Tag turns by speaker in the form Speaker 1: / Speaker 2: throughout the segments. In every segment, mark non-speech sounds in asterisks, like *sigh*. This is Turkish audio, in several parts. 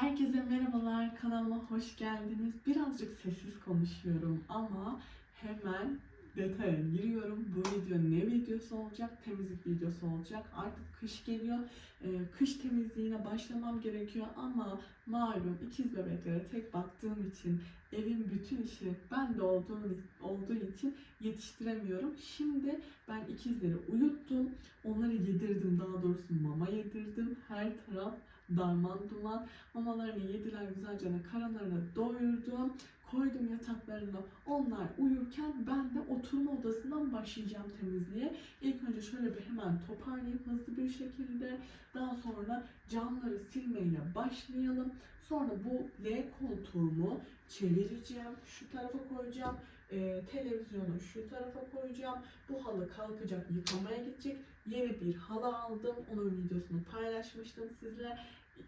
Speaker 1: Herkese merhabalar, kanalıma hoş geldiniz. Birazcık sessiz konuşuyorum ama hemen detaya giriyorum. Bu video ne videosu olacak? Temizlik videosu olacak. Artık kış geliyor. Ee, kış temizliğine başlamam gerekiyor ama malum ikiz bebeklere tek baktığım için evin bütün işi bende olduğu, olduğu için yetiştiremiyorum. Şimdi ben ikizleri uyuttum. Onları yedirdim. Daha doğrusu mama yedirdim. Her taraf darman duman. Mamalarını yediler güzelce karınlarını doyurdum. Koydum yataklarına. Onlar uyurken ben de oturma odasından başlayacağım temizliğe. İlk önce şöyle bir hemen toparlayıp hızlı bir şekilde daha sonra camları silmeyle başlayalım. Sonra bu L koltuğumu çevireceğim. Şu tarafa koyacağım. Ee, televizyonu şu tarafa koyacağım. Bu halı kalkacak, yıkamaya gidecek. Yeni bir halı aldım. Onun videosunu paylaşmıştım sizle.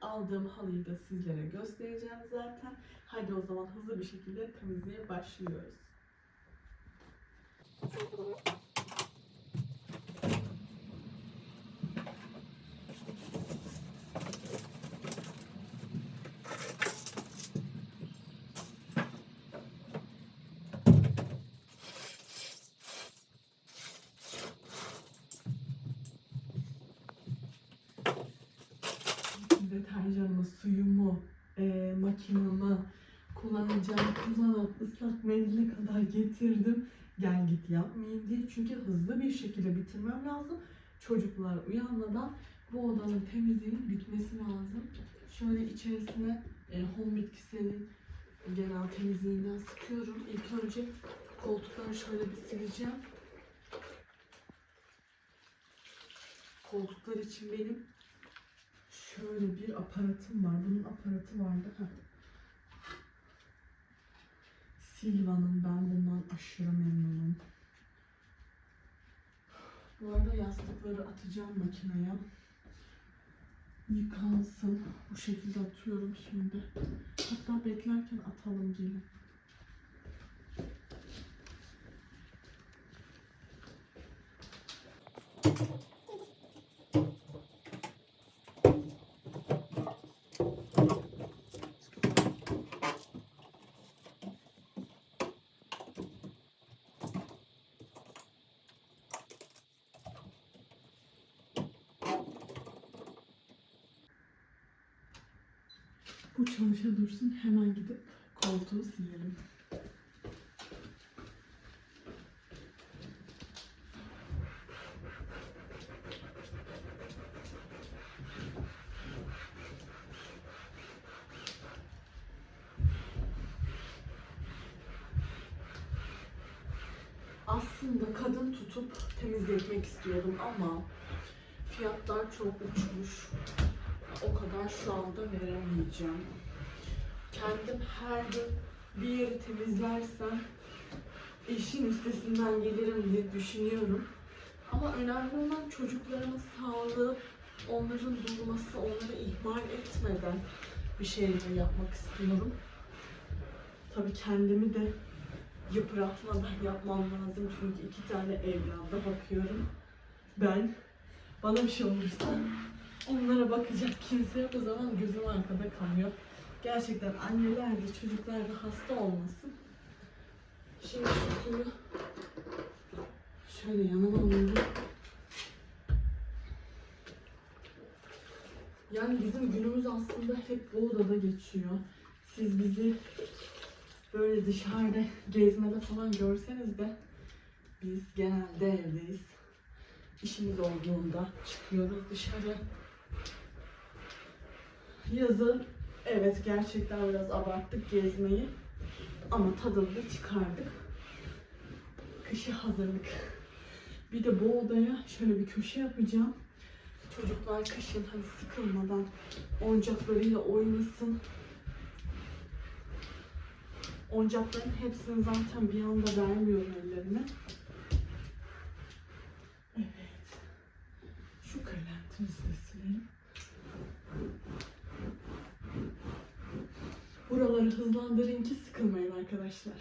Speaker 1: Aldığım halıyı da sizlere göstereceğim zaten. Hadi o zaman hızlı bir şekilde temizliğe başlıyoruz. Kullanacağım kullanıp ıslak mendile kadar getirdim. Gel git yapmayayım diye. Çünkü hızlı bir şekilde bitirmem lazım. Çocuklar uyanmadan bu odanın temizliğinin bitmesi lazım. Şöyle içerisine e, home bitkisinin genel temizliğinden sıkıyorum. İlk önce koltukları şöyle bir sileceğim. Koltuklar için benim şöyle bir aparatım var. Bunun aparatı vardı. Heh. Silva'nın ben bundan aşırı memnunum. Bu arada yastıkları atacağım makineye. Yıkansın. Bu şekilde atıyorum şimdi. Hatta beklerken atalım gelin. Bu çalışa dursun. Hemen gidip koltuğu silelim. Aslında kadın tutup temizletmek istiyordum ama fiyatlar çok uçmuş. O kadar şu anda veremeyeceğim. Kendim her gün bir yeri temizlersem işin üstesinden gelirim diye düşünüyorum. Ama önemli olan çocuklarımın sağlığı, onların durması, onları ihmal etmeden bir şeyler yapmak istiyorum. Tabii kendimi de yıpratmadan yapmam lazım çünkü iki tane evlada bakıyorum. Ben bana bir şey olursa onlara bakacak kimse yok o zaman gözüm arkada kalıyor. Gerçekten anneler de çocuklar da hasta olmasın. Şimdi şu suyu şöyle yanıma alıyorum. Yani bizim günümüz aslında hep bu odada geçiyor. Siz bizi böyle dışarıda gezmede falan görseniz de biz genelde evdeyiz. İşimiz olduğunda çıkıyoruz dışarı. Yazın evet gerçekten biraz abarttık gezmeyi. Ama tadını da çıkardık. Kışa hazırlık. Bir de bu odaya şöyle bir köşe yapacağım. Çocuklar kışın hani sıkılmadan oyuncaklarıyla oynasın. Oyuncakların hepsini zaten bir anda vermiyorum ellerine. Evet. Şu kırlentimizi de silelim. Buraları hızlandırın ki sıkılmayın arkadaşlar.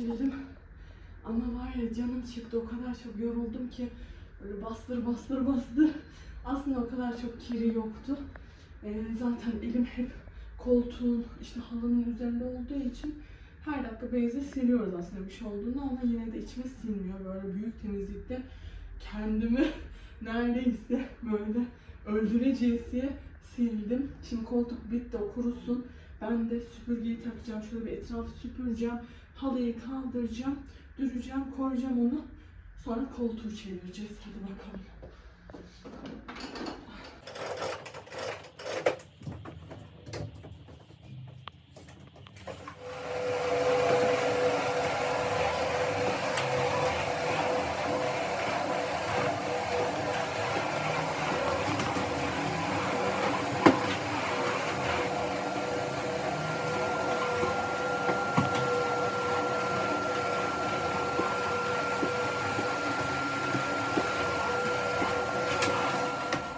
Speaker 1: Sildim. Ama var ya canım çıktı. O kadar çok yoruldum ki böyle bastır bastır bastır. Aslında o kadar çok kiri yoktu. Ee, zaten elim hep koltuğun işte halının üzerinde olduğu için her dakika beyze siliyoruz aslında bir şey olduğunda ama yine de içime sinmiyor. Böyle büyük temizlikte kendimi *laughs* neredeyse böyle öldüreceğiz sildim. Şimdi koltuk bitti o kurusun. Ben de süpürgeyi takacağım. Şöyle bir etrafı süpüreceğim. Halıyı kaldıracağım. Düreceğim, koyacağım onu. Sonra koltuğu çevireceğiz. Hadi bakalım.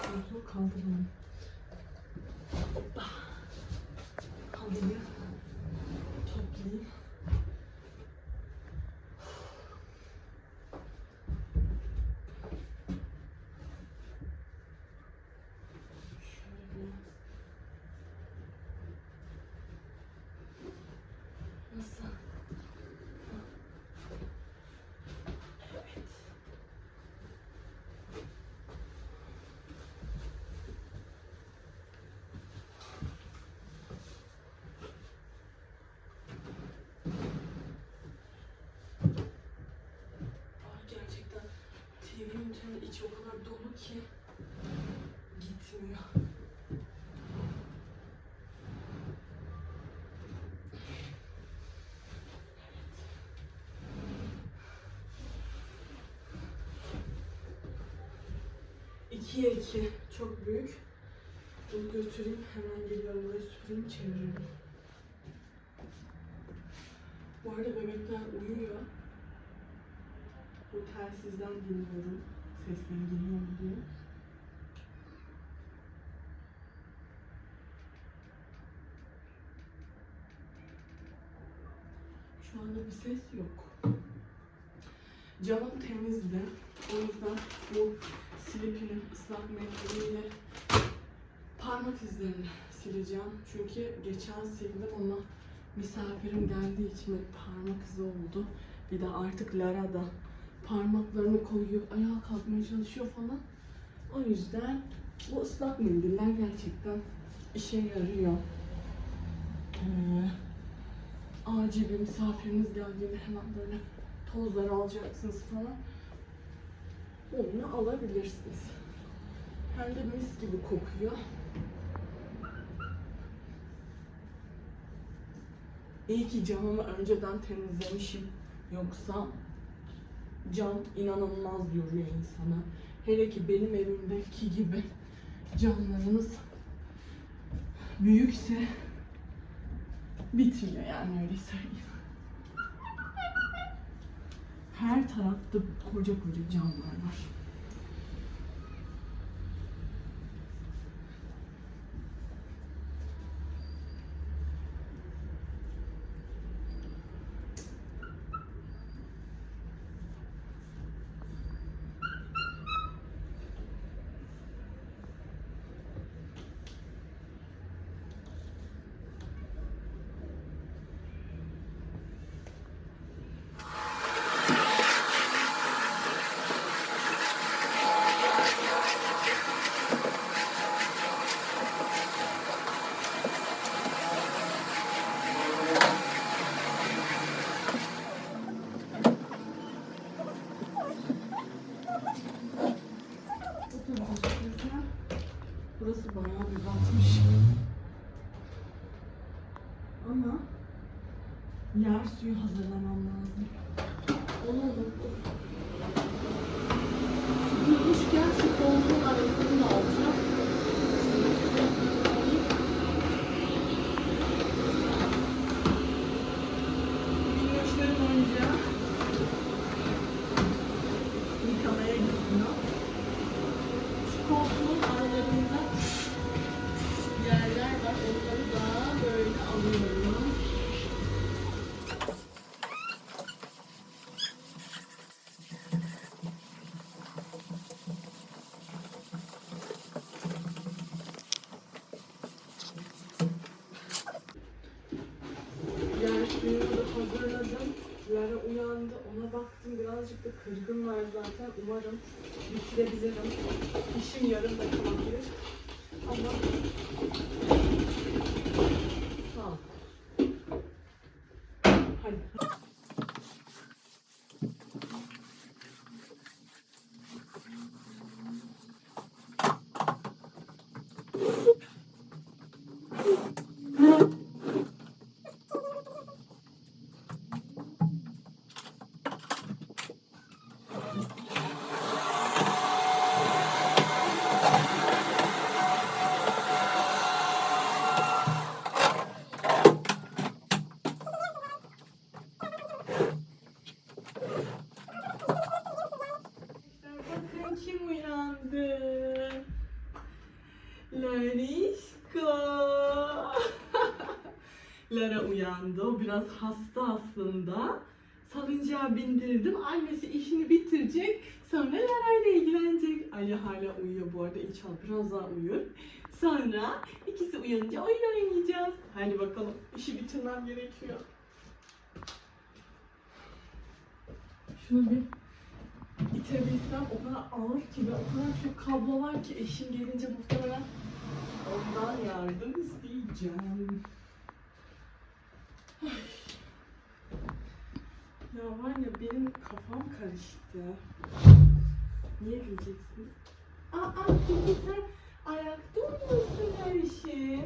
Speaker 1: Koltuğu kaldıralım. Hoppa. Halıyı toplayayım. Şöyle. Nasıl? Evet. Ay gerçekten TV ünitenin içi o kadar dolu ki gitmiyor. İkiye iki çok büyük. Bunu götüreyim hemen geliyorum buraya süpüreyim çeviririm. Bu arada bebekler uyuyor. Bu telsizden dinliyorum. Sesleri geliyor mu diye. Şu anda bir ses yok. Camım temizdi. O yüzden bu Slipper'in ıslak mendiliyle parmak izlerini sileceğim. Çünkü geçen sildim ama misafirim geldiği için parmak izi oldu. Bir de artık Lara da parmaklarını koyuyor, ayağa kalkmaya çalışıyor falan. O yüzden bu ıslak mendiller gerçekten işe yarıyor. Ee, acil bir misafiriniz geldiğinde hemen böyle tozları alacaksınız falan. Onu alabilirsiniz. Hem de mis gibi kokuyor. İyi ki camımı önceden temizlemişim. Yoksa cam inanılmaz yoruyor insana. Hele ki benim evimdeki gibi camlarınız büyükse bitmiyor yani öyle söyleyeyim. Her tarafta koca koca camlar var. Batmış. Ama yer suyu hazırlamam lazım. Onu unuttum. would. Biraz hasta aslında. Salıncağa bindirdim. Annesi işini bitirecek. Sonra Lara ile ilgilenecek. Ali hala uyuyor bu arada. İnşallah biraz daha uyur. Sonra ikisi uyanınca oyun oynayacağız. Hadi bakalım. İşi bitirmem gerekiyor. Şunu bir itebilsem o kadar ağır ki ve o kadar çok kablo var ki eşim gelince muhtemelen ondan yardım isteyeceğim. Ya var ya benim kafam karıştı. Niye güleceksin? Aa, peki sen ayakta uyuyorsun her işi.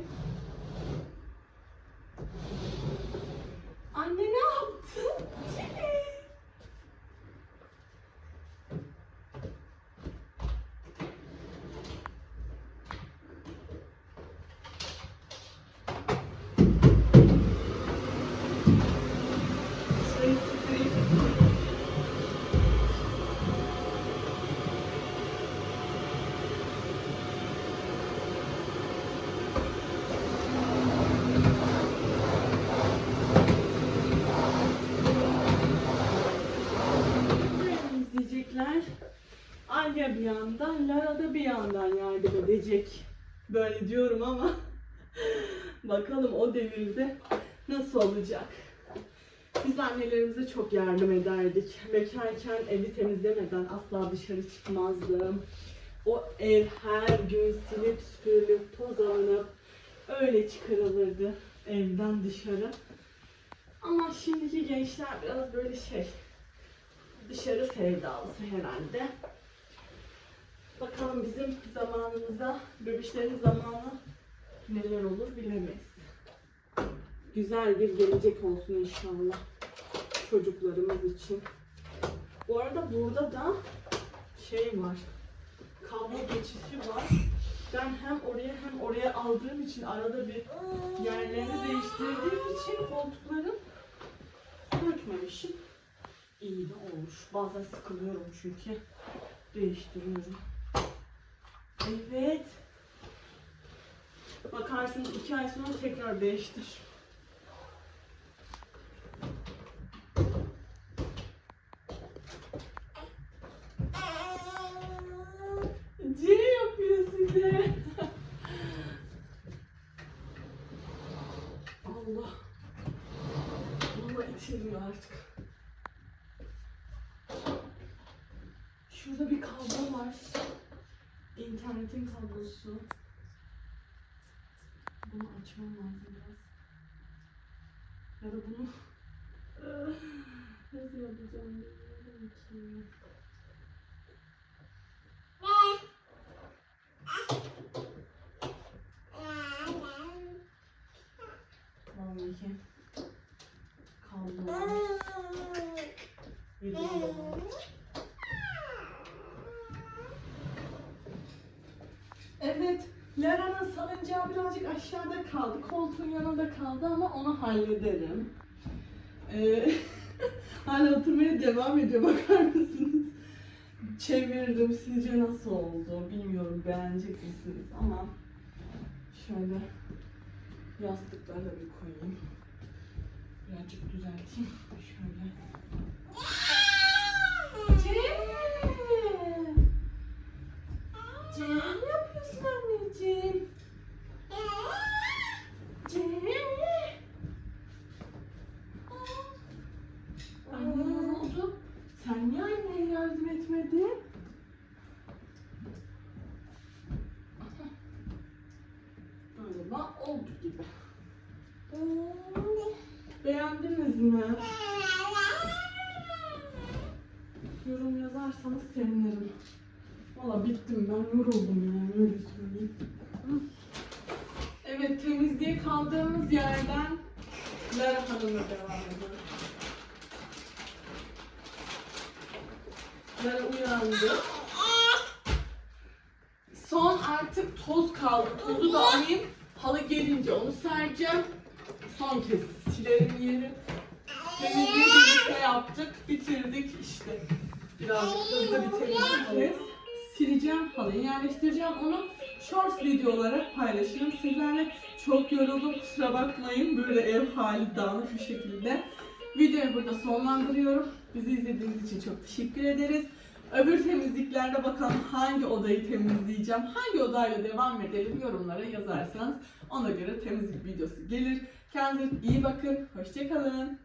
Speaker 1: Anne ne yaptın? Çilek. Şurayı sıkayım. Böyle izleyecekler. Alya bir yandan, Lara da bir yandan edecek. Böyle diyorum ama *laughs* bakalım o devirde nasıl olacak. Biz annelerimize çok yardım ederdik. Bekarken evi temizlemeden asla dışarı çıkmazdım. O ev her gün silip süpürülüp toz alınıp öyle çıkarılırdı evden dışarı. Ama şimdiki gençler biraz böyle şey dışarı sevdalısı herhalde. Bakalım bizim zamanımıza, bebişlerin zamanı neler olur bilemeyiz. Güzel bir gelecek olsun inşallah çocuklarımız için. Bu arada burada da şey var. Kablo geçişi var. Ben hem oraya hem oraya aldığım için arada bir yerlerini değiştirdiğim için koltukların sökmemişim. İyi de olmuş. Bazen sıkılıyorum çünkü. Değiştiriyorum. Evet. Bakarsınız iki ay sonra tekrar değiştir. C yapıyor size. Allah. Allah itilmiyor artık. Şurada bir kablo var. İnternetin kablosu. Bunu açmam lazım biraz. Ya da bunu *laughs* nasıl yapacağım bilmiyorum ki. Vallahi kablo var. Bir de var. Evet, Lara'nın salıncağı birazcık aşağıda kaldı. Koltuğun yanında kaldı ama onu hallederim. Ee, *laughs* hala oturmaya devam ediyor bakar mısınız? Çevirdim. Sizce nasıl oldu? Bilmiyorum beğenecek misiniz ama şöyle yastıkları da bir koyayım. Birazcık düzelteyim. Şöyle. Cem! Cem anneciğim. C. Anne ne oldu? Sen niye anneye yardım etmedin? Galiba oldu gibi. Beğendiniz mi? Yorum yazarsanız sevinirim. Valla bittim ben yoruldum yani öyle söyleyeyim. Evet temizliğe kaldığımız yerden Lara Hanım'la devam ediyoruz. Lara uyandı. Son artık toz kaldı. Tozu da alayım. Halı gelince onu sereceğim. Son kez silerim yeri. Temizliği birlikte yaptık. Bitirdik işte. Birazcık hızlı bir temizlik. Sileceğim halıyı yerleştireceğim. Onu short video olarak paylaşırım sizlerle. Çok yoruldum kusura bakmayın. Böyle ev hali dağınık bir şekilde. Videoyu burada sonlandırıyorum. Bizi izlediğiniz için çok teşekkür ederiz. Öbür temizliklerde bakalım hangi odayı temizleyeceğim, hangi odayla devam edelim yorumlara yazarsanız ona göre temizlik videosu gelir. Kendinize iyi bakın, hoşçakalın.